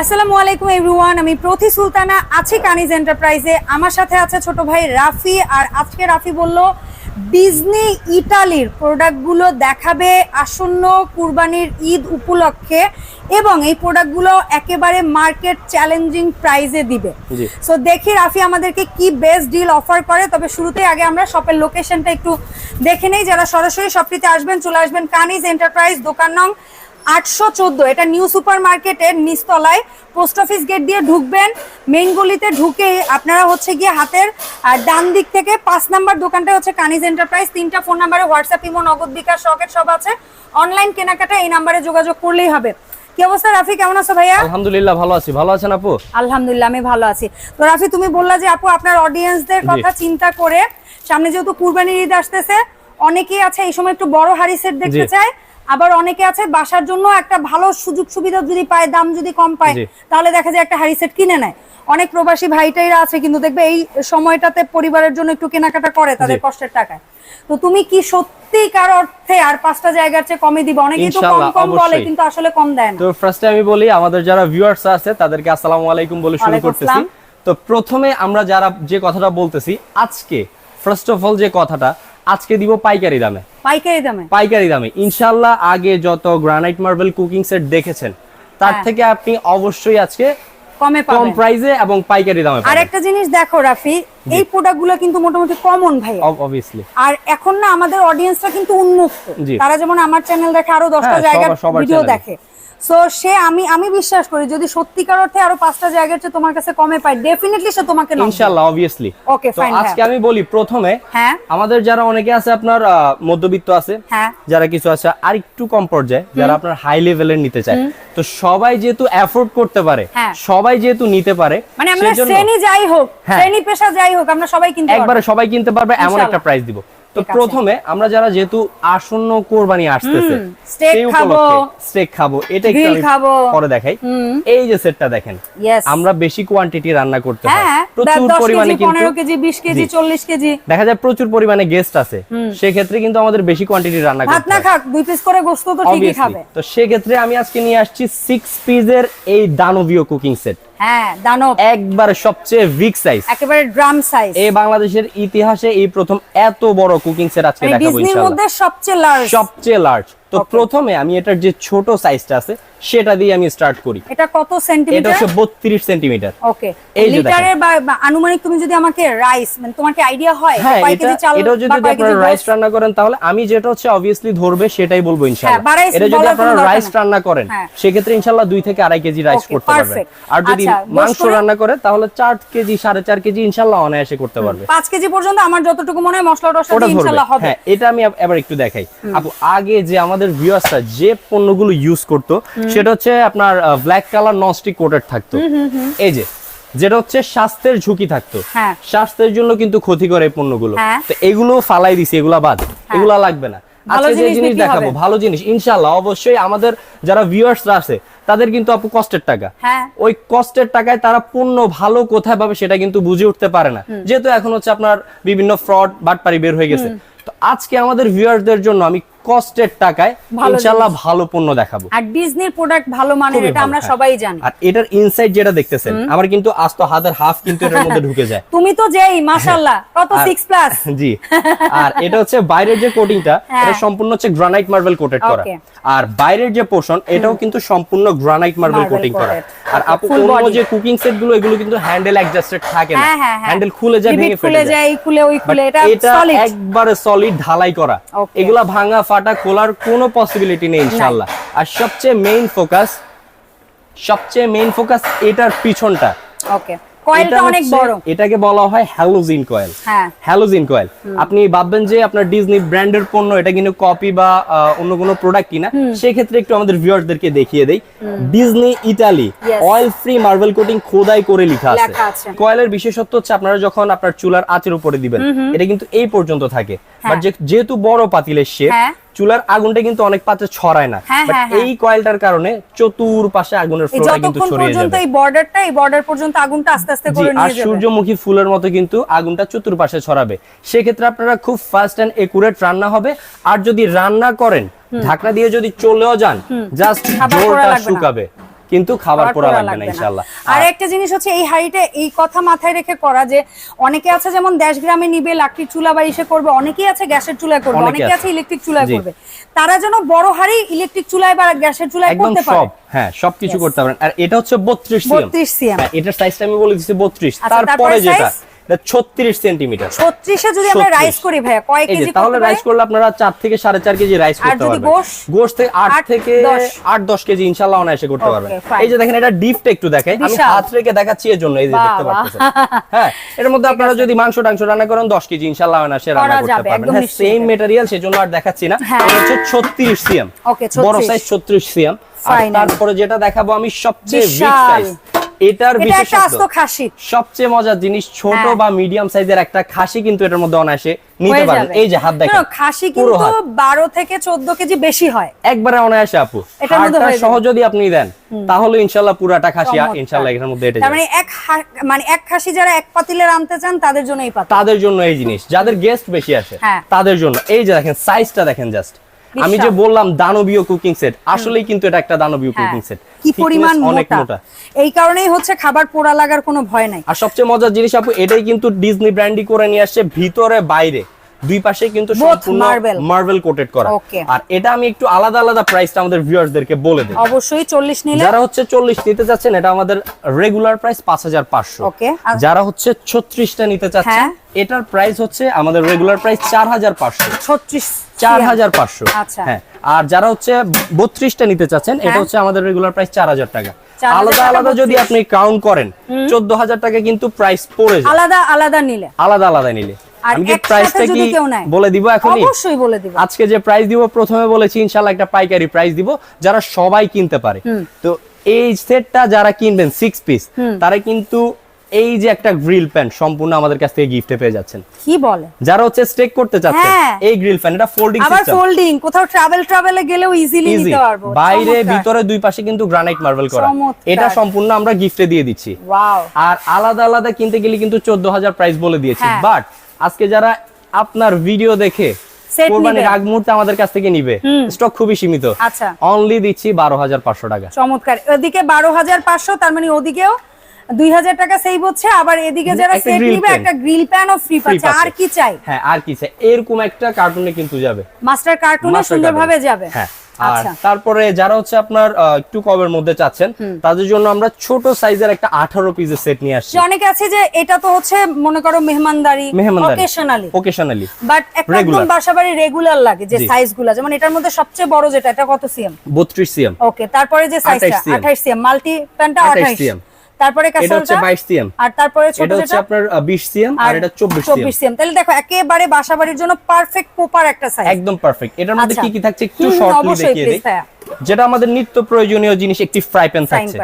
আসসালামু আলাইকুম এভরিওয়ান আমি প্রতি সুলতানা আছি কানিজ এন্টারপ্রাইজে। আমার সাথে আছে ছোট ভাই রাফি আর আজকে রাফি বলল ডিজনি ইটালির প্রোডাক্টগুলো দেখাবে আসন্ন কুরবানির ঈদ উপলক্ষে এবং এই প্রোডাক্টগুলো একেবারে মার্কেট চ্যালেঞ্জিং প্রাইজে দিবে। সো দেখি রাফি আমাদেরকে কি বেস্ট ডিল অফার করে। তবে শুরুতেই আগে আমরা শপের লোকেশনটা একটু দেখে নেই। যারা সরাসরি শপটিতে আসবেন চলে আসবেন কানিজ এন্টারপ্রাইজ দোকান নং আটশো চোদ্দ। এটা নিউ সুপার মার্কেটের নিচতলায়। পোস্ট অফিস গেট দিয়ে ঢুকবেন। মেইন গলিতে ঢুকে আপনারা হচ্ছে গিয়ে হাতের ডান দিক থেকে পাঁচ নাম্বার দোকানটা হচ্ছে কানিজ এন্টারপ্রাইজ। তিনটা ফোন নাম্বারে WhatsApp imo Nagad bKash Rocket সব আছে। অনলাইন কেনাকাটা এই নাম্বারে যোগাযোগ করলেই হবে। কি অবস্থা রাফি? কেমন আছো ভাইয়া? আলহামদুলিল্লাহ ভালো আছি। ভালো আছেন আপু? আলহামদুলিল্লাহ আমি ভালো আছি। তো রাফি তুমি বললা যে আপু আপনার অডিয়েন্সদের কথা চিন্তা করে সামনে যেহেতু কুরবানির ঈদ আসতেছে অনেকেই আছে এই সময় একটু বড় হাড়ি সেট দেখতে চায়। আবার অনেকে আছে বাসার জন্য একটা ভালো সুযোগ সুবিধা যদি পায় দাম যদি কম পায় তাহলে দেখা যায় একটা হাড়ি সেট কিনে নেয়। অনেক প্রবাসী ভাইটাইরা আছে কিন্তু দেখবে এই সময়টাতে পরিবারের জন্য একটু কেনাকাটা করে তাদের কষ্টের টাকায়। তো তুমি কি সত্যিকার অর্থে আর পাঁচটা জায়গার চেয়ে কমে দিবে? অনেকেই তো কম কম বলে কিন্তু আসলে কম দেয় না। তো ফার্স্টে আমি বলি আমাদের যারা ভিউয়ার্স আছে তাদেরকে আসসালামু আলাইকুম বলে শুরু করতেছি। তো প্রথমে আমরা যারা যে কথাটা বলতেছি আজকে ফার্স্ট অফ অল যে কথাটা আজকে দিব পাইকারি দামে। পাইকারি দামে? পাইকারি দামে। ইনশাআল্লাহ আগে যত গ্রানাইট মার্বেল কুকিং সেট দেখেছেন তার হ্যাঁ। থেকে আপনি অবশ্যই আজকে কমে কম প্রাইসে এবং পাইকারি দামে আর একটা জিনিস দেখো রাফি এই প্রোডাক্টগুলো কিন্তু মোটামুটি কমন ভাই। অবভিয়াসলি আর এখন না আমাদের অডিয়েন্সটা কিন্তু উন্মুক্ত। তারা যেমন আমার চ্যানেল দেখে আরও দশটা হ্যাঁ, জায়গার সবার- সবার ভিডিও দেখে। সো সে আমি আমি বিশ্বাস করি যদি সত্যিকার অর্থে আরও পাঁচটা জায়গার চেয়ে তোমার কাছে কমে পায় ডেফিনেটলি সে তোমাকে ইনশাআল্লাহ অবভিয়াসলি তো fine, আজকে হ্যাঁ। আমি বলি প্রথমে হ্যাঁ। আমাদের যারা অনেকে আছে আপনার মধ্যবিত্ত আছে হ্যাঁ। যারা কিছু আছে আর একটু কম পর্যায়ে যারা আপনার হাই লেভেলের নিতে চায়। তো সবাই যেহেতু অ্যাফোর্ড করতে পারে হ্যাঁ। সবাই যেহেতু নিতে পারে মানে আমরা শ্রেণি যাই হোক হ্যাঁ। শ্রেণি পেশা যাই হোক আমরা সবাই কিন্তু একবারে সবাই কিনতে পারবে এমন একটা প্রাইস দিব। তো প্রথমে আমরা যারা যেহেতু আসন্ন কোরবানি আসতেছে steak খাব। স্টেক খাব এটা একটু খাব। পরে দেখাই। এই যে সেটটা দেখেন আমরা বেশি কোয়ান্টিটি রান্না করতে হয়। হ্যাঁ প্রচুর পরিমাণে কিন্তু পনেরো কেজি বিশ কেজি জি। চল্লিশ কেজি। দেখা যায় প্রচুর পরিমাণে গেস্ট আছে। সেক্ষেত্রে কিন্তু আমাদের বেশি কোয়ান্টিটি রান্না ভাত করতে না খাক দুই পিস করে গোস্ত তো ঠিকই খাবে। তো সেক্ষেত্রে আমি আজকে নিয়ে আসছি সিক্স পিসের এই দানবীয় কুকিং সেট হ্যাঁ দানব। একবারে সবচেয়ে বিগ সাইজ একেবারে ড্রাম সাইজ এই বাংলাদেশের ইতিহাসে এই প্রথম এত বড় কুকিং সেট আজকে মানে ডিজনির মধ্যে সবচেয়ে লার্জ সবচেয়ে লার্জ তো প্রথমে আমি এটার যে ছোট সাইজটা আছে সেটা দিয়ে আমি স্টার্ট করি। এটা কত এটা সেন্টিমিটার হচ্ছে বত্রিশ সেন্টিমিটার ওকে লিটারের বা আনুমানিক তুমি যদি আমাকে রাইস মানে তোমার কি আইডিয়া হয় হ্যাঁ কয় এটা কেজি চাল এটাও যদি আপনারা রাইস রান্না করেন তাহলে আমি যেটা হচ্ছে অবভিয়াসলি ধরবে সেটাই বলব ইনশাআল্লাহ। হ্যাঁ, বা এটা যদি আপনারা রাইস রান্না করেন হ্যাঁ। সেক্ষেত্রে ইনশাআল্লাহ দুই থেকে আড়াই কেজি রাইস করতে পারবেন। আর যদি আচ্ছা, মাংস রান্না করে তাহলে চার কেজি সাড়ে চার কেজি ইনশাআল্লাহ অনায়াসে করতে পারবে। পাঁচ কেজি পর্যন্ত আমার যতটুকু মনে হয় মশলা ধরবে। ইনশাআল্লাহ হবে। হ্যাঁ এটা আমি এবার একটু দেখাই। আপু আগে যে আমাদের ভিউয়ার্সরা যে পণ্যগুলো ইউজ করতো সেটা হচ্ছে আপনার ব্ল্যাক কালার ননস্টিক কোটেড থাকতো। এই যে যেটা হচ্ছে স্বাস্থ্যের ঝুঁকি থাকতো। হ্যাঁ। স্বাস্থ্যের জন্য কিন্তু ক্ষতিকর এই পণ্যগুলো। হ্যাঁ। তো এগুলো ফালাই দিছি এগুলা বাদ। এগুলা লাগবে না। আজকে যে জিনিস দেখাবো ভালো জিনিস ইনশাআল্লাহ অবশ্যই আমাদের যারা ভিউয়ার্সরা আছে তাদের কিন্তু আপু কষ্টের টাকা। হ্যাঁ। ওই কষ্টের টাকায় তারা পণ্য ভালো কোথায় পাবে সেটা কিন্তু বুঝে উঠতে পারে না। যেহেতু এখন হচ্ছে আপনার বিভিন্ন ফ্রড বাটপারি বের হয়ে গেছে। তো আজকে আমাদের ভিউয়ারদের জন্য আমি কষ্টের টাকায় ইনশাআল্লাহ ভালো পণ্য দেখাবো। আর ডিজনির প্রোডাক্ট ভালো মানের এটা আমরা হ্যাঁ। সবাই জানি। আর এটার ইনসাইড যেটা দেখতেছেন আমার কিন্তু আজ তো হাতের হাফ কিন্তু এটার মধ্যে ঢুকে যায়। তুমি তো যেই মাশাআল্লাহ কত 6 প্লাস জি। আর এটা হচ্ছে বাইরের যে কোটিংটা হ্যাঁ। এটা সম্পূর্ণ হচ্ছে গ্রানাইট মার্বেল কোটেড করা। আর বাইরের যে পোর্শন এটাও কিন্তু সম্পূর্ণ গ্রানাইট মার্বেল কোটিং করা। আর আপু অন্য যে কুকিং সেটগুলো এগুলো কিন্তু হ্যান্ডেল অ্যাডজাস্টেড থাকে না। হ্যাঁ হ্যাঁ হ্যাঁ। হ্যান্ডেল খুলে যায় ভেঙে ফেটে যায়। যায় খুলে ওই খুলে এটা সলিড একবারে সলিড ঢালাই করা. এগুলা ভাঙা ফাটা খোলার কোনো পসিবিলিটি নেই ইনশাল্লাহ আর সবচেয়ে মেইন ফোকাস সবচেয়ে মেইন ফোকাস এটার পিছনটা। ওকে কয়েলটা অনেক বড়। এটাকে বলা হয় হ্যালোজিন কয়েল। হ্যাঁ। Halogen coil. আপনি ভাববেন যে আপনার ডিজনি ব্র্যান্ডের পণ্য এটা কিন্তু কপি বা অন্য কোনো প্রোডাক্ট কিনা। সেক্ষেত্রে একটু আমাদের ভিউয়ারদেরকে দেখিয়ে দেই। Disney Italy oil free marble coating খোদাই করে লেখা আছে। কয়েলের বিশেষত্ব হচ্ছে আপনারা যখন আপনার চুলার আঁচের উপরে দিবেন এটা কিন্তু এই পর্যন্ত থাকে। বাট যেহেতু বড় পাতিলের শেপ হ্যাঁ। চুলার আগুনটা কিন্তু অনেক পাত্রে ছড়ায় না। হ্যাঁ, হ্যাঁ, হ্যাঁ। এই কয়েলটার কারণে চতুর্পাশে আগুনের ফ্লোটা কিন্তু ছড়িয়ে যায় যাবে। এই বর্ডারটা এই বর্ডার পর্যন্ত আগুনটা আস্তে আস্তে করে নিয়ে যাবে। সূর্যমুখী ফুলের মতো কিন্তু আগুনটা চতুর্পাশে ছড়াবে। সেক্ষেত্রে আপনারা খুব ফাস্ট এন্ড একুরেট রান্না হবে। আর যদি রান্না করেন ঢাকনা দিয়ে যদি চলেও যান জাস্ট জোরটা শুকাবে। কিন্তু খাবার পোড়া লাগবে না ইনশাআল্লাহ আর একটা জিনিস হচ্ছে এই হাড়িটা এই কথা মাথায় রেখে করা যে অনেকে আছে যেমন দেশ গ্রামে নিবে লাকড়ির চুলা বা ইসে করবে অনেকেই আছে গ্যাসের চুলায় করবে অনেকে আছে। ইলেকট্রিক চুলায় করবে। তারা যেন বড় হাড়ি ইলেকট্রিক চুলায় বা গ্যাসের চুলায় করতে পারে। হ্যাঁ সবকিছু করতে পারেন। আর এটা হচ্ছে 32 সিএম। 32 সিএম। হ্যাঁ এটার সাইজটা আমি বলে দিচ্ছি 32 আচ্ছা, তারপরে যেটা 36 সেন্টিমিটার। 36 যদি আমরা রাইস করি ভাইয়া কয় কেজি তাহলে রাইস করলে আপনারা 4 থেকে 4.5 কেজি রাইস করতে যদি পারবেন। গোশ? গোশ থেকে আট, থেকে দশ। 8 10 কেজি ইনশাআল্লাহ অনায়াসে করতে পারবেন। এই যে দেখেন এটা ডিপটা একটু দেখাই। আমি হাত রেখে দেখাচ্ছি এর জন্য এই যে বাহ, দেখতে পাচ্ছেন। হ্যাঁ এর মধ্যে আপনারা যদি মাংস টাংস রান্না করেন 10 কেজি ইনশাআল্লাহ অনায়াসে রান্না করতে পারবেন। হ্যাঁ সেম মেটেরিয়াল সেজন্য আর দেখাচ্ছি না। হ্যাঁ। হচ্ছে 36 সিএম। বড় সাইজ 36 সিএম। আর তারপরে যেটা দেখাবো আমি সবচেয়ে বিগ সাইজ এটার এটা বিশেষত্ব খাসি। সবচেয়ে মজার জিনিস ছোট হ্যাঁ। বা মিডিয়াম সাইজের একটা খাসি কিন্তু এটার মধ্যে অনায়াসে নিতে পারেন। এই যে হাত দেখেন খাসি কিন্তু হাত। 12 থেকে 14 কেজি বেশি হয়। একবারে অনায়াসে আপু। হয়ে সহ যদি আপনি দেন তাহলে ইনশাআল্লাহ পুরাটা খাসি। ইনশাআল্লাহ এটার মধ্যে এটা মানে এক মানে এক খাসি যারা এক পাতিলের আনতে চান তাদের জন্য এই পাতিল। তাদের জন্য এই জিনিস। যাদের গেস্ট বেশি আসে হ্যাঁ। তাদের জন্য। এই যে দেখেন সাইজটা দেখেন জাস্ট আমি যে বললাম দানবীয় কুকিং সেট আসলেই কিন্তু এটা একটা দানবীয় হ্যাঁ। কুকিং সেট কি পরিমাণ মোটা? এই কারণেই হচ্ছে খাবার পোড়া লাগার কোনো ভয় নাই। আর সবচেয়ে মজার জিনিস আপু এটাই কিন্তু ডিজনি ব্র্যান্ডই করে নিয়ে আসছে ভিতরে বাইরে। দুই পাশে কিন্তু সম্পূর্ণ মার্বেল কোটেড করা। আর এটা আমি একটু আলাদা আলাদা প্রাইসটা আমাদের ভিউয়ার্সদেরকে বলে দিই অবশ্যই 40 নিলে যারা হচ্ছে চল্লিশ নিতে চাচ্ছেন এটা আমাদের রেগুলার প্রাইস পাঁচ হাজার পাঁচশো। যারা হচ্ছে ছত্রিশটা নিতে চাচ্ছেন হ্যাঁ। এটার প্রাইস হচ্ছে আমাদের রেগুলার প্রাইস চার হাজার পাঁচশো। 36 চার হাজার পাঁচশো। আচ্ছা। হ্যাঁ আর যারা হচ্ছে বত্রিশটা নিতে চাচ্ছেন এটা হ্যাঁ। হচ্ছে আমাদের রেগুলার প্রাইস চার হাজার টাকা। আলাদা আলাদা যদি আপনি কাউন্ট করেন চোদ্দ হাজার টাকা কিন্তু প্রাইস পড়ে যায়। আলাদা আলাদা নিলে। আলাদা আলাদা নিলে। আমি কি প্রাইসটা কি বলে দিব এখনই? অবশ্যই বলে দিব। আজকে যে প্রাইস দিব প্রথমে বলেছি ইনশাল্লাহ একটা পাইকারি প্রাইস দিব যারা সবাই কিনতে পারে। তো এই সেটটা যারা কিনবেন সিক্স পিস তারা কিন্তু এই যে একটা গ্রিল প্যান সম্পূর্ণ আমাদের কাছ থেকে গিফটে পেয়ে যাচ্ছেন। কি বলে? যারা হচ্ছে স্টেক করতে চাচ্ছেন হ্যাঁ। এই গ্রিল প্যান এটা ফোল্ডিং আবার ফোল্ডিং কোথাও ট্রাভেল ট্রাভেলে গেলেও ইজিলি নিতে পারব। বাইরে ভিতরে দুই পাশে কিন্তু গ্রানাইট মার্বেল করা। এটা সম্পূর্ণ আমরা গিফটে দিয়ে দিচ্ছি। আর আলাদা আলাদা কিনতে গেলে কিন্তু চোদ্দ হাজার প্রাইস বলে দিয়েছি। হ্যাঁ। বাট আজকে যারা আপনার ভিডিও দেখে কোরবানির আগ মুহূর্তে আমাদের কাছ থেকে নিবে। স্টক খুবই সীমিত। আচ্ছা। অনলি দিচ্ছি বারো হাজার পাঁচশো টাকা। চমৎকার। বারো হাজার পাঁচশো তার মানে ওদিকেও দুই হাজার টাকা সেভ হচ্ছে। আবার এদিকে যারা সেট নিবে একটা গ্রিল ফ্রি পাচ্ছে। আর কি চাই? হ্যাঁ আর কি চাই? এরকম একটা কার্টুনে কিন্তু যাবে। মাস্টার কার্টুনে সুন্দরভাবে। যাবে। হ্যাঁ। আর আচ্ছা তারপরে যারা হচ্ছে আপনার একটু কমের মধ্যে চাচ্ছেন তাদের জন্য আমরা ছোট সাইজের একটা আঠারো পিসের সেট নিয়ে আসছি। অনেকে আছে যে এটা তো হচ্ছে মনে করো মেহমানদারি অকেশনালি ওকেশনালি বাট একদম। বাসাবাড়ি রেগুলার লাগে যে সাইজগুলো সাইজগুলা যেমন এটার মধ্যে সবচেয়ে বড় যেটা এটা কত সিএম বত্রিশ সিএম ওকে তারপরে যে সাইজটা 28 cm 28 সিএম মাল্টি প্যান্টটা 28 28 cm তারপরে এটা হচ্ছে ক্যাসেলটা বাইশ সিএম। আর তারপরে ছোট এটা হচ্ছে আপনার বিশ সিএম আর এটা চব্বিশ সিএম। 24 সিএম। তাহলে দেখো একেবারে বাসাবাড়ির জন্য পারফেক্ট একটা সাইজ একদম পারফেক্ট এটার মধ্যে আচ্ছা। কি কি থাকছে একটু শর্টলি দেখিয়ে দেই। যেটা আমাদের নিত্য প্রয়োজনীয় জিনিস একটি ফ্রাই প্যান থাকছে।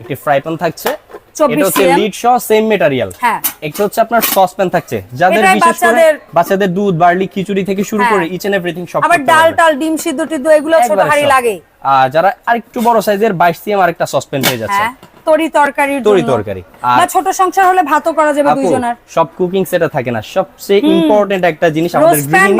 একটি ফ্রাই প্যান থাকছে। 24 এটা হচ্ছে লিড সহ সেম মেটেরিয়াল হ্যাঁ। একটা হচ্ছে আপনার সস প্যান থাকছে। যাদের বিশেষ করে বাচ্চাদের- দুধ বার্লি খিচুড়ি থেকে শুরু হ্যাঁ। করে ইচ এন্ড এভরিথিং সব আবার ডাল টাল ডিম সিদ্ধ টিদ্ধ এগুলো ছোট হাড়ি লাগে। আর যারা আরেকটু বড় সাইজের বাইশ সিএম আর একটা সসপ্যান পেয়ে যাচ্ছে। হ্যাঁ। তরি তরকারির তরি তরকারি। বা ছোট সংসার হলে ভাতও করা যাবে দুইজনের। সব কুকিং সেটা থাকে না। সবচেয়ে ইম্পর্টেন্ট একটা জিনিস আমাদের গৃহিণী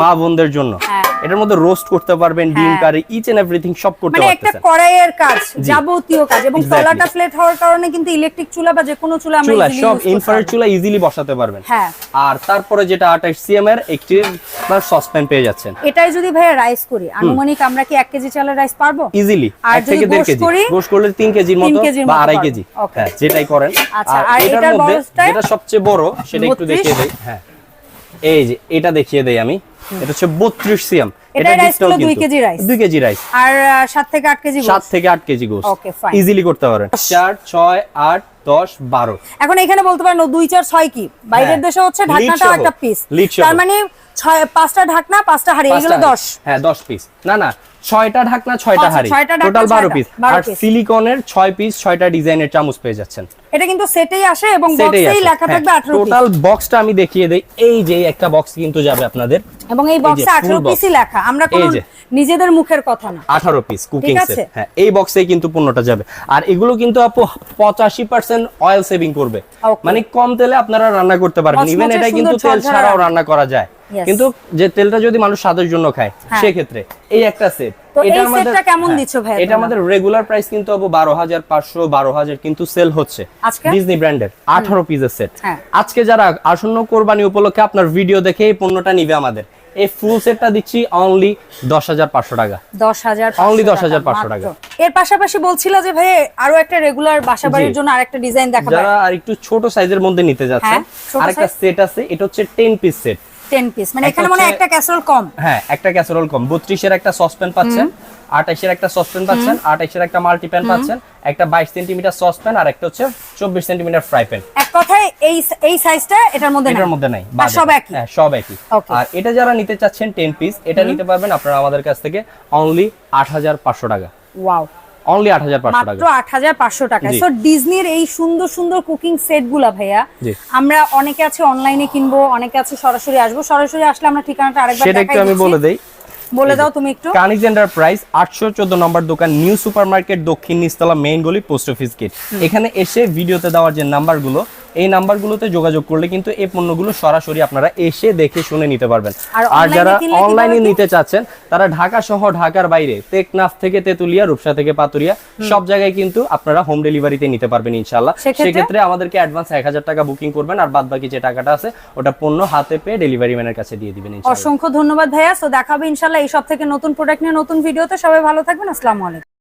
মা বোনদের জন্য। হ্যাঁ। এটার মধ্যে রোস্ট করতে পারবেন ডিম হ্যাঁ। কারি ইচ এন্ড এভরিথিং সব করতে পারবেন মানে একটা কড়াইয়ের কাজ যাবতীয় কাজ এবং. তলাটা ফ্ল্যাট হওয়ার কারণে কিন্তু ইলেকট্রিক চুলা বা যে কোনো চুলা আমরা চুলা সব ইনফ্রারেড চুলা ইজিলি বসাতে পারবেন। হ্যাঁ। আর তারপরে যেটা আঠাশ সিএম এর একটি আপনার সসপ্যান পেয়ে যাচ্ছেন। এটাই যদি ভাইয়া রাইস করি আনুমানিক আমরা কি এক কেজি চালের রাইস পারব? ইজিলি আর থেকে দেড় গোশ কেজি। গোশ করলে তিন কেজির মতো বা আড়াই। কেজি। হ্যাঁ যেটাই করেন। আচ্ছা, আর এটার মধ্যে? যেটা সবচেয়ে বড় সেটা একটু 32? দেখিয়ে দেই। হ্যাঁ। এই যে এটা দেখিয়ে দেই আমি। এটা হচ্ছে বত্রিশ সিএম এটা rice কিন্তু দুই কেজি রাইস দুই কেজি রাইস আর আহ, সাত থেকে আট কেজি সাত গোশ। থেকে আট কেজি গোস ওকে ফাইন ইজিলি করতে পারেন। চার ছয় আট দশ বারো। এখন এখানে বলতে পারেন দুই চার ছয় কি? বাইরের হ্যাঁ। দেশে হচ্ছে ঢাকাটা একটা পিস তার মানে ছয় পাঁচটা ঢাকনা পাঁচটা হাড়ি এগুলো দশ। হ্যাঁ দশ পিস না না ছয়টা ঢাকনা ছয়টা আচ্ছা, হাড়ি। টোটাল বারো পিস আর সিলিকনের ছয় পিস ছয়টা ডিজাইনের চামচ পেয়ে যাচ্ছেন। এটা কিন্তু সেটেই আসে এবং বক্সেই লেখা হ্যাঁ, থাকবে আঠারো টোটাল বক্সটা আমি দেখিয়ে দেই। এই যে একটা বক্স কিন্তু যাবে আপনাদের। এবং এই বক্সে full আঠারো box। পিসই লেখা। আমরা কোনো। নিজেদের মুখের কথা না। আঠারো পিস কুকিং সেট হ্যাঁ এই বক্সে কিন্তু পণ্যটা যাবে। আর এগুলো কিন্তু আপু পঁচাশি পার্সেন্ট অয়েল সেভিং করবে। মানে কম তেলে আপনারা রান্না করতে পারবেন। ইভেন এটা কিন্তু তেল ছাড়াও রান্না। করা যায়. কিন্তু যে তেলটা যদি মানুষ স্বাদের জন্য খায় হ্যাঁ। সেক্ষেত্রে এই একটা সেট এই সেটটা কেমন দিচ্ছ ভাইয়া এটা আমাদের রেগুলার প্রাইস কিন্তু হব বারো হাজার পাঁচশো বারো হাজার কিন্তু সেল হচ্ছে? ডিজনি ব্র্যান্ডের আঠারো পিসের সেট হ্যাঁ। আজকে যারা আসন্ন কোরবানি উপলক্ষে আপনার ভিডিও দেখে এই পণ্যটা নিবে আমাদের এই ফুল সেটটা দিচ্ছি অনলি দশ হাজার পাঁচশো টাকা। দশ হাজার Only পাঁচশো 10,500 টাকা। এর পাশাপাশি বলছিল যে ভাই আরও একটা রেগুলার বাসা বাড়ির। জন্য আরেকটা ডিজাইন দেখাবে। যারা আর একটু ছোট সাইজের মধ্যে নিতে যাচ্ছে হ্যাঁ, আরেকটা সেট আছে এটা হচ্ছে টেন পিস সেট পিস মানে এখানে মনে একটা ক্যাসরোল কম। হ্যাঁ একটা ক্যাসারোল কম। বত্রিশের একটা সসপ্যান পাচ্ছেন একটা সসপ্যান পাচ্ছেন আঠাশের একটা মাল্টিপ্যান পাচ্ছেন একটা বাইশ সেন্টিমিটার সসপ্যান আর একটা হচ্ছে চব্বিশ সেন্টিমিটার ফ্রাই প্যান এক কথায় এই এই সাইজটা এটার মধ্যে এটার মধ্যে নাই সব একই। হ্যাঁ সব একই। আর এটা যারা নিতে চাচ্ছেন পিস এটা নিতে পারবেন আপনারা আমাদের কাছ থেকে অনলি আট হাজার পাঁচশো টাকা। ওয়াও অনলি 8500 টাকা মাত্র টাকা। আট হাজার পাঁচশো টাকা সো ডিজনির এই সুন্দর সুন্দর কুকিং সেটগুলা ভাইয়া আমরা অনেকে আছে অনলাইনে কিনবো অনেকে আছে সরাসরি আসব। সরাসরি আসলে আমরা ঠিকানাটা আরেকবার সেটা একটু আমি বলে দেই। বলে দাও তুমি একটু। কানিজ এন্টারপ্রাইজ আটশো চোদ্দ নম্বর দোকান নিউ সুপার মার্কেট দক্ষিণ নিস্তলা মেইন গলি পোস্ট অফিস গেট এখানে এসে ভিডিওতে দেওয়ার যে নাম্বারগুলো এই নাম্বারগুলোতে যোগাযোগ করলে কিন্তু এই পণ্যগুলো সরাসরি আপনারা এসে দেখে শুনে নিতে পারবেন। আর যারা অনলাইনে নিতে চাচ্ছেন তারা ঢাকা সহ ঢাকার বাইরে টেকনাফ থেকে তেতুলিয়া রূপসা থেকে পাতুরিয়া সব জায়গায় কিন্তু আপনারা হোম ডেলিভারিতে নিতে পারবেন ইনশাল্লাহ সেক্ষেত্রে? সেক্ষেত্রে আমাদেরকে অ্যাডভান্স এক হাজার টাকা বুকিং করবেন আর বাদ বাকি যে টাকাটা আছে ওটা পণ্য হাতে পেয়ে ডেলিভারি ম্যানের কাছে দিয়ে দিবেন অসংখ্য ধন্যবাদ ভাইয়া। তো দেখাবে ইনশাল্লাহ এই সব থেকে নতুন প্রোডাক্ট নিয়ে নতুন ভিডিওতে সবাই ভালো থাকবেন। আসসালামু আলাইকুম।